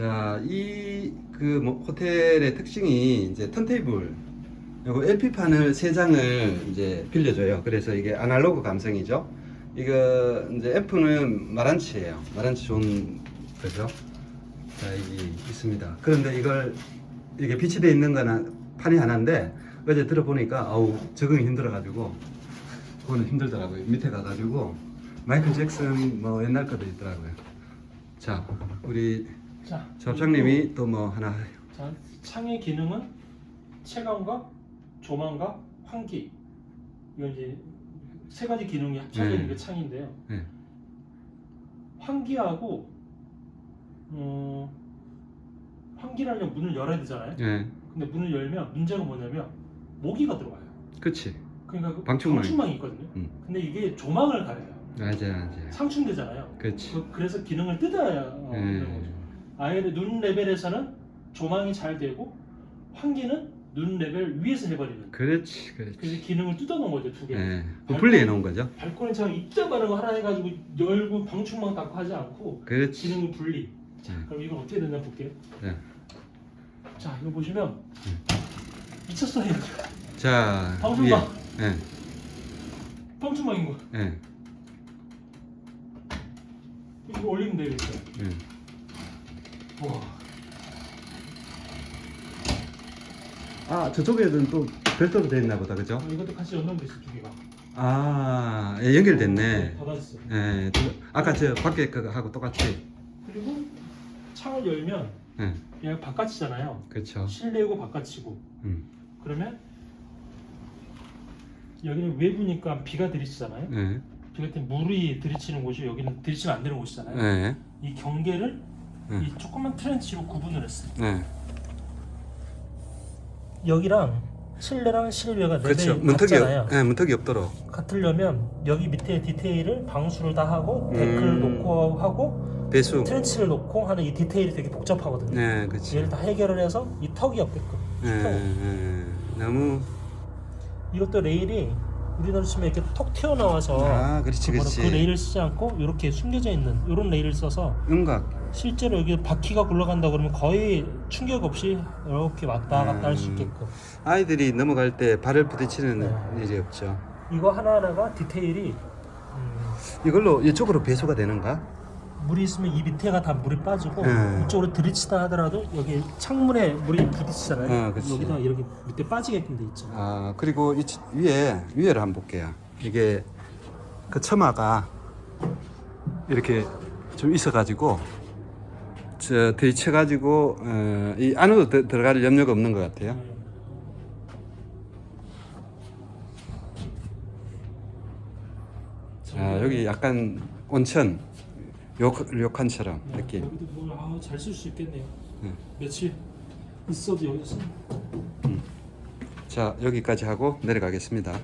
자, 이 그 뭐 호텔의 특징이 이제 턴테이블 그리고 LP판을 세 장을 이제 빌려줘요. 그래서 이게 아날로그 감성이죠. 이거 이제 F는 마란치예요. 마란치 좋은 거죠. 자, 이게 있습니다. 그런데 이걸 이게 비치되어 있는 거는 판이 하나인데 어제 들어보니까 아우 적응이 힘들어가지고 그거는 힘들더라고요. 밑에 가가지고 마이클 잭슨 뭐 옛날 것도 있더라고요. 자, 우리 자, 접장님이 또 뭐 하나 자, 창의 기능은 채광과 조망과 환기. 이건 이제 세 가지 기능이 합쳐져 있는 네. 게 창인데요. 네. 환기하고 어, 환기라면 문을 열어야 되잖아요. 예, 근데 문을 열면 문제가 뭐냐면 모기가 들어와요. 그치. 그러니까 그 방충망이. 방충망이 있거든요. 음. 근데 이게 조망을 가려요. 맞아, 맞아. 상충되잖아요. 그치. 그, 그래서 기능을 뜯어야 어, 예. 되는 거죠. 아예 눈 레벨에서는 조망이 잘 되고 환기는 눈 레벨 위에서 해버리는. 그렇지, 그래서 그렇지. 기능을 뜯어놓은 거죠 두 개. 예, 또 분리해 놓은 거죠. 발코니처럼 이따가는 거 하나 해가지고 열고 방충망 닫고 하지 않고 그렇지. 기능을 분리. 자, 음. 그럼 이거 어떻게 되나 볼게요. 네. 자, 이거 보시면 음. 미쳤어요. 자, 방충망. 위에. 예, 방충망인 거. 예, 이거 올리면 돼요 이렇게. 예. 와. 아, 저쪽에는 또 별도로 돼 있나 보다, 그죠? 어, 이것도 같이 연동돼 있어 두 개가. 아, 예, 연결됐네. 닫아졌어. 예, 또 아까 저 밖에 그하고 똑같이. 그리고 창을 열면 예, 얘가 바깥이잖아요. 그렇죠. 실내고 바깥이고. 음, 그러면 여기는 외부니까 비가 들이치잖아요. 예, 비가 때 물이 들이치는 곳이 여기는 들이치면 안 되는 곳이잖아요. 예, 이 경계를 음. 이 조그만 트렌치로 구분을 했어요. 예. 여기랑 실내랑 실외가 그렇죠. 레벨이 문턱이, 같잖아요. 없- 예, 문턱이 없도록. 같으려면 여기 밑에 디테일을 방수를 다 하고 데크를 음. 놓고 하고 배수. 트렌치를 놓고 하는 이 디테일이 되게 복잡하거든요. 네, 그렇지. 얘를 다 해결을 해서 이 턱이 없게끔 예, 시켜요. 예. 너무 이것도 레일이 우리나라 치면 이렇게 턱 튀어나와서 아, 그렇지, 그렇지. 그 레일을 쓰지 않고 이렇게 숨겨져 있는 이런 레일을 써서 음각. 실제로 여기 바퀴가 굴러간다 그러면 거의 충격 없이 이렇게 왔다 갔다 할수 음. 있게끔 아이들이 넘어갈 때 발을 부딪히는 네. 일이 없죠. 이거 하나하나가 디테일이 음, 이걸로 이쪽으로 배수가 되는가? 물이 있으면 이 밑에가 다 물이 빠지고 네. 이쪽으로 들이치다 하더라도 여기 창문에 물이 부딪히잖아요. 어, 그치. 여기다 이렇게 밑에 빠지게끔 돼 있죠. 아 그리고 이 치- 위에 위에를 한번 볼게요. 이게 그 처마가 이렇게 좀 있어가지고 저 대치해가지고 어, 이 안으로 들- 들어갈 염려가 없는 것 같아요. 음. 자 여기 약간 온천 요 료칸처럼 네, 느낌. 여기도 뭐잘 쓸 수 있겠네요. 네. 며칠 있어도 여기서 자 여기까지 하고 내려가겠습니다.